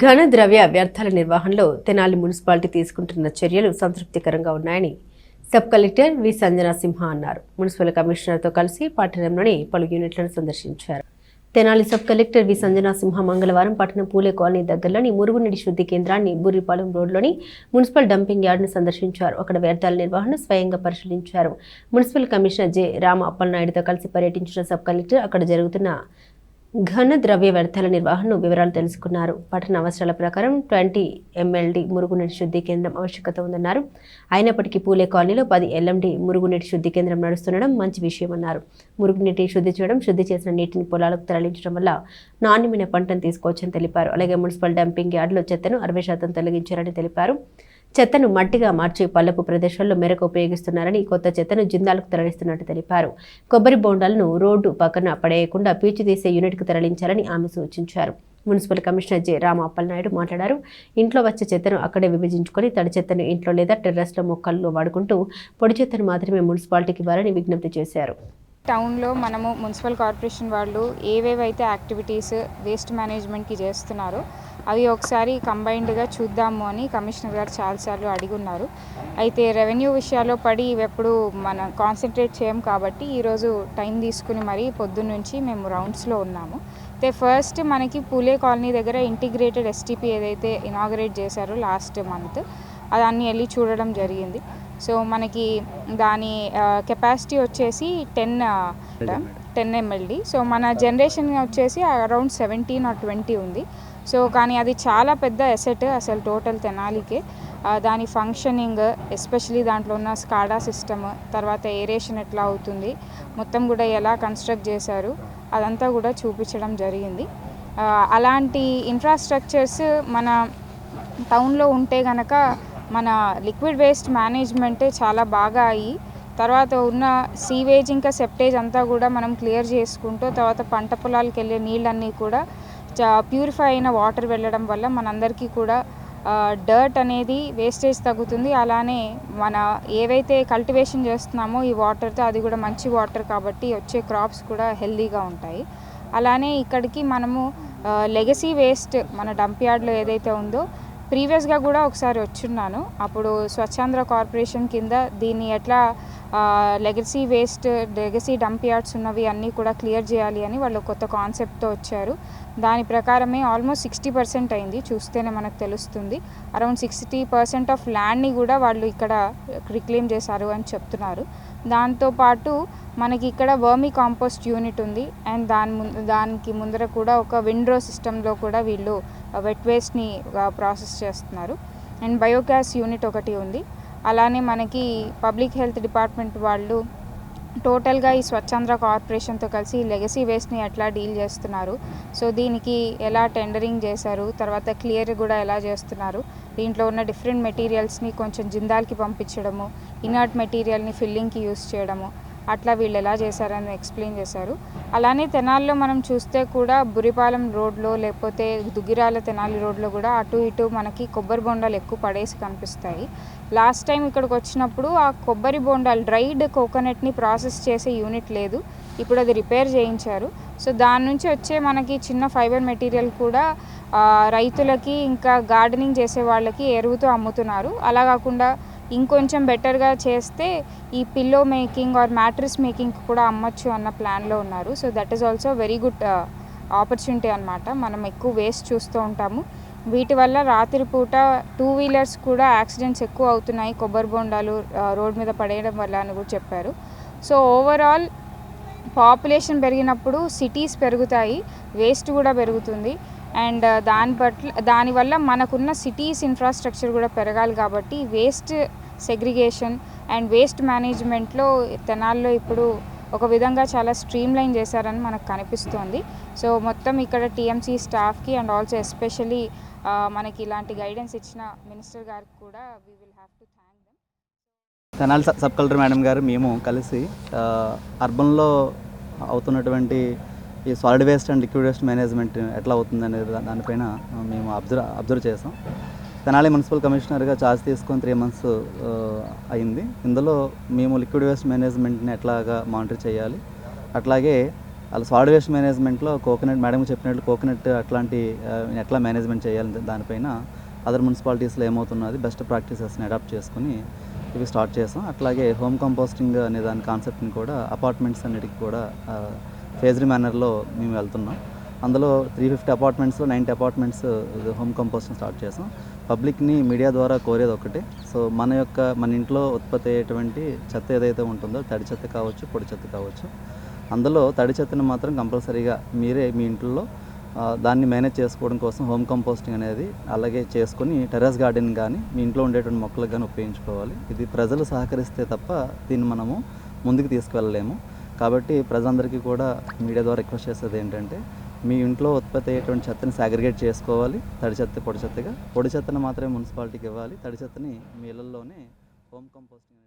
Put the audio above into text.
ఘన ద్రవ్య వ్యర్థాల నిర్వహణలో తెనాలి మున్సిపాలిటీ తీసుకుంటున్న చర్యలు సంతృప్తికరంగా ఉన్నాయని sub collector V Sanjana Simha అన్నారు. మున్సిపల్ కమిషనర్తో కలిసి పట్టణంలోని పలు యూనిట్లను సందర్శించారు. Tenali sub collector V Sanjana Simha మంగళవారం పట్టణం పూలే కాలనీ దగ్గరలోని మురుగునీటి శుద్ధి కేంద్రాన్ని బుర్రిపాలెం రోడ్లోని మున్సిపల్ డంపింగ్ యార్డును సందర్శించారు. అక్కడ వ్యర్థాల నిర్వహణ స్వయంగా పరిశీలించారు. మున్సిపల్ కమిషనర్ జె రామ అప్పలనాయుడుతో కలిసి పర్యటించిన సబ్ కలెక్టర్ అక్కడ జరుగుతున్న ఘన ద్రవ్య వ్యర్థాల నిర్వహణను వివరాలు తెలుసుకున్నారు. పట్టణ అవసరాల ప్రకారం ట్వంటీ ఎంఎల్డి మురుగునీటి శుద్ధి కేంద్రం ఆవశ్యకత ఉందన్నారు. అయినప్పటికీ పూలే కాలనీలో పది ఎల్ఎండి మురుగునీటి శుద్ధి కేంద్రం నడుస్తుండడం మంచి విషయమన్నారు. మురుగునీటి శుద్ధి చేయడం శుద్ధి చేసిన నీటిని పొలాలకు తరలించడం వల్ల నాణ్యమైన పంటను తీసుకోవచ్చని తెలిపారు. అలాగే మున్సిపల్ డంపింగ్ యార్డులో చెత్తను అరవై శాతం తొలగించారని తెలిపారు. చెత్తను మట్టిగా మార్చి పల్లపు ప్రదేశాల్లో మేరకు ఉపయోగిస్తున్నారని కొత్త చెత్తను జిందాలకు తరలిస్తున్నట్టు తెలిపారు. కొబ్బరి బోండాలను రోడ్డు పక్కన పడేయకుండా పీచు తీసే యూనిట్కు తరలించాలని ఆమె సూచించారు. Municipal commissioner J. Rama Appalanaidu మాట్లాడారు. ఇంట్లో వచ్చే చెత్తను అక్కడే విభజించుకొని తడి చెత్తను ఇంట్లో లేదా టెర్రస్లో మొక్కల్లో వాడుకుంటూ పొడి చెత్తను మాత్రమే మున్సిపాలిటీకి ఇవ్వాలని విజ్ఞప్తి చేశారు. టౌన్లో మనము మున్సిపల్ కార్పొరేషన్ వాళ్ళు ఏవేవైతే యాక్టివిటీస్ వేస్ట్ మేనేజ్మెంట్కి చేస్తున్నారో అవి ఒకసారి కంబైన్డ్గా చూద్దాము అని కమిషనర్ గారు చాలాసార్లు అడిగి ఉన్నారు అయితే రెవెన్యూ విషయాల్లో పడి ఇవెప్పుడు మనం కాన్సన్ట్రేట్ చేయం కాబట్టి ఈరోజు టైం తీసుకుని మరీ పొద్దున్నుంచి మేము రౌండ్స్లో ఉన్నాము. అయితే ఫస్ట్ మనకి పూలే కాలనీ దగ్గర ఇంటిగ్రేటెడ్ ఎస్టీపీ ఏదైతే ఇనాగరేట్ చేశారో లాస్ట్ మంత్ అదాన్ని వెళ్ళి చూడడం జరిగింది. సో మనకి దాని కెపాసిటీ వచ్చేసి టెన్ టెన్ ఎంఎల్డి సో మన జనరేషన్ వచ్చేసి అరౌండ్ సెవెంటీన్ ఆర్ ట్వంటీ ఉంది. సో కానీ అది చాలా పెద్ద ఎసెట్ అసలు టోటల్ తెనాలికే. దాని ఫంక్షనింగ్ ఎస్పెషలీ దాంట్లో ఉన్న స్కాడా సిస్టమ్ తర్వాత ఏరేషన్ ఎట్లా అవుతుంది మొత్తం కూడా ఎలా కన్స్ట్రక్ట్ చేశారు అదంతా కూడా చూపించడం జరిగింది. అలాంటి ఇన్ఫ్రాస్ట్రక్చర్స్ మన టౌన్లో ఉంటే గనక మన లిక్విడ్ వేస్ట్ మేనేజ్మెంట్ చాలా బాగా అయ్యి తర్వాత ఉన్న సీవేజ్ ఇంకా సెప్టేజ్ అంతా కూడా మనం క్లియర్ చేసుకుంటూ తర్వాత పంట పొలాలకు వెళ్ళే నీళ్ళన్నీ కూడా ప్యూరిఫై అయిన వాటర్ వెళ్ళడం వల్ల మనందరికీ కూడా డర్ట్ అనేది వేస్టేజ్ తగ్గుతుంది. అలానే మన ఏవైతే కల్టివేషన్ చేస్తున్నామో ఈ వాటర్తో అది కూడా మంచి వాటర్ కాబట్టి వచ్చే క్రాప్స్ కూడా హెల్దీగా ఉంటాయి. అలానే ఇక్కడికి మనము లెగసీ వేస్ట్ మన డంప్ యార్డ్లో ఏదైతే ఉందో ప్రీవియస్గా కూడా ఒకసారి వచ్చున్నాను. అప్పుడు స్వచ్ఛాంధ్ర కార్పొరేషన్ కింద దీన్ని ఎట్లా legacy waste legacy dump yards ఉన్నవి అన్నీ కూడా క్లియర్ చేయాలి అని వాళ్ళు కొత్త కాన్సెప్ట్తో వచ్చారు. దాని ప్రకారమే ఆల్మోస్ట్ సిక్స్టీ పర్సెంట్ అయింది. చూస్తేనే మనకు తెలుస్తుంది. అరౌండ్ సిక్స్టీ పర్సెంట్ ఆఫ్ ల్యాండ్ని కూడా వాళ్ళు ఇక్కడ రిక్లెయిమ్ చేశారు అని చెప్తున్నారు. దాంతోపాటు మనకి ఇక్కడ వర్మీ కాంపోస్ట్ యూనిట్ ఉంది. అండ్ దాని ముందు దానికి ముందర కూడా ఒక విండ్రో సిస్టంలో కూడా వీళ్ళు వెట్ వేస్ట్ని ప్రాసెస్ చేస్తున్నారు. అండ్ బయోగ్యాస్ యూనిట్ ఒకటి ఉంది. అలానే మనకి పబ్లిక్ హెల్త్ డిపార్ట్మెంట్ వాళ్ళు టోటల్గా ఈ స్వచ్ఛంద్ర కార్పొరేషన్తో కలిసి ఈ లెగసీ వేస్ట్ని ఎట్లా డీల్ చేస్తున్నారు? సో దీనికి ఎలా టెండరింగ్ చేశారు? తర్వాత క్లియర్ కూడా ఎలా చేస్తున్నారు? దీంట్లో ఉన్న డిఫరెంట్ మెటీరియల్స్ని కొంచెం జిందాల్కి పంపించడము ఇనర్ట్ మెటీరియల్ని ఫిల్లింగ్కి యూస్ చేయడము అట్లా వీళ్ళు ఎలా చేశారని ఎక్స్ప్లెయిన్ చేశారు. అలానే తెనాల్లో మనం చూస్తే కూడా బురిపాలెం రోడ్లో లేకపోతే దుగ్గిరాల తెనాలి రోడ్లో కూడా అటు ఇటు మనకి కొబ్బరి బొండాలు ఎక్కువ పడేసి కనిపిస్తాయి. లాస్ట్ టైం ఇక్కడికి వచ్చినప్పుడు ఆ కొబ్బరి బొండాలు డ్రైడ్ కోకోనట్ని ప్రాసెస్ చేసే యూనిట్ లేదు. ఇప్పుడు అది రిపేర్ చేయించారు. సో దాని నుంచి వచ్చే మనకి చిన్న ఫైబర్ మెటీరియల్ కూడా రైతులకి ఇంకా గార్డెనింగ్ చేసే వాళ్ళకి ఎరువుతో అమ్ముతున్నారు. అలా కాకుండా ఇంకొంచెం బెటర్గా చేస్తే ఈ pillow making or mattress making కూడా అమ్మచ్చు అన్న ప్లాన్లో ఉన్నారు. So that is also very good opportunity అనమాట మనం ఎక్కువ వేస్ట్ చూస్తూ ఉంటాము. వీటి వల్ల రాత్రిపూట టూ వీలర్స్ కూడా యాక్సిడెంట్స్ ఎక్కువ అవుతున్నాయి. కొబ్బరి బొండాలు uh, రోడ్ మీద పడేయడం వల్ల అని కూడా చెప్పారు. సో ఓవరాల్ పాపులేషన్ పెరిగినప్పుడు సిటీస్ పెరుగుతాయి. వేస్ట్ కూడా పెరుగుతుంది. అండ్ uh, దాని పట్ల దానివల్ల మనకున్న సిటీస్ ఇన్ఫ్రాస్ట్రక్చర్ కూడా పెరగాలి కాబట్టి వేస్ట్ సెగ్రిగేషన్ అండ్ వేస్ట్ మేనేజ్మెంట్లో తెనాల్లో ఇప్పుడు ఒక విధంగా చాలా స్ట్రీమ్ లైన్ చేశారని మనకు కనిపిస్తోంది. సో మొత్తం ఇక్కడ టీఎంసీ స్టాఫ్కి అండ్ ఆల్సో ఎస్పెషలీ మనకి ఇలాంటి గైడెన్స్ ఇచ్చిన మినిస్టర్ గారికి కూడా we will have to thank Tenali sub- sub collector madam garu మేము కలిసి అర్బన్లో అవుతున్నటువంటి ఈ solid waste and liquid waste management ఎట్లా అవుతుంది అనేది దానిపైన మేము అబ్జర్వ్ అబ్జర్వ్ చేసాం. తెనాలి మున్సిపల్ కమిషనర్గా ఛార్జ్ తీసుకొని త్రీ మంత్స్ అయింది. ఇందులో మేము లిక్విడ్ వేస్ట్ మేనేజ్మెంట్ని ఎట్లాగా మానిటర్ చేయాలి. అట్లాగే అలా సాలిడ్ వేస్ట్ మేనేజ్మెంట్లో కోకోనట్ మేడం చెప్పినట్లు కోకోనట్ అట్లాంటి ఎట్లా మేనేజ్మెంట్ చేయాలి దానిపైన అదర్ మున్సిపాలిటీస్లో ఏమవుతున్నది బెస్ట్ ప్రాక్టీసెస్ని అడాప్ట్ చేసుకుని ఇవి స్టార్ట్ చేసాం. అట్లాగే హోమ్ కంపోస్టింగ్ అనే దాని కాన్సెప్ట్ని కూడా అపార్ట్మెంట్స్ అన్నిటికి కూడా ఫేజ్డ్ మేనర్లో మేము వెళ్తున్నాం. అందులో three fifty అపార్ట్మెంట్స్లో ninety apartments home composting start చేసాం. పబ్లిక్ని మీడియా ద్వారా కోరేది ఒకటే. సో మన యొక్క మన ఇంట్లో ఉత్పత్తి అయ్యేటువంటి చెత్త ఏదైతే ఉంటుందో తడి చెత్త కావచ్చు పొడి చెత్త కావచ్చు అందులో తడి చెత్తను మాత్రం కంపల్సరీగా మీరే మీ ఇంట్లో దాన్ని మేనేజ్ చేసుకోవడం కోసం హోమ్ కంపోస్టింగ్ అనేది అలాగే చేసుకుని టెర్రస్ గార్డెన్ కానీ మీ ఇంట్లో ఉండేటువంటి మొక్కలకు కానీ ఉపయోగించుకోవాలి. ఇది ప్రజలు సహకరిస్తే తప్ప దీన్ని మనము ముందుకు తీసుకువెళ్ళలేము. కాబట్టి ప్రజలందరికీ కూడా మీడియా ద్వారా రిక్వెస్ట్ చేసేది ఏంటంటే మీ ఇంట్లో ఉత్పత్తి అయ్యేటువంటి చెత్తని సాగ్రిగేట్ చేసుకోవాలి. తడి చెత్త పొడి చెత్తగా. పొడి చెత్తను మాత్రమే మున్సిపాలిటీకి ఇవ్వాలి. తడి చెత్తని మీ ఇళ్ళల్లోనే హోమ్ కంపోస్టింగ్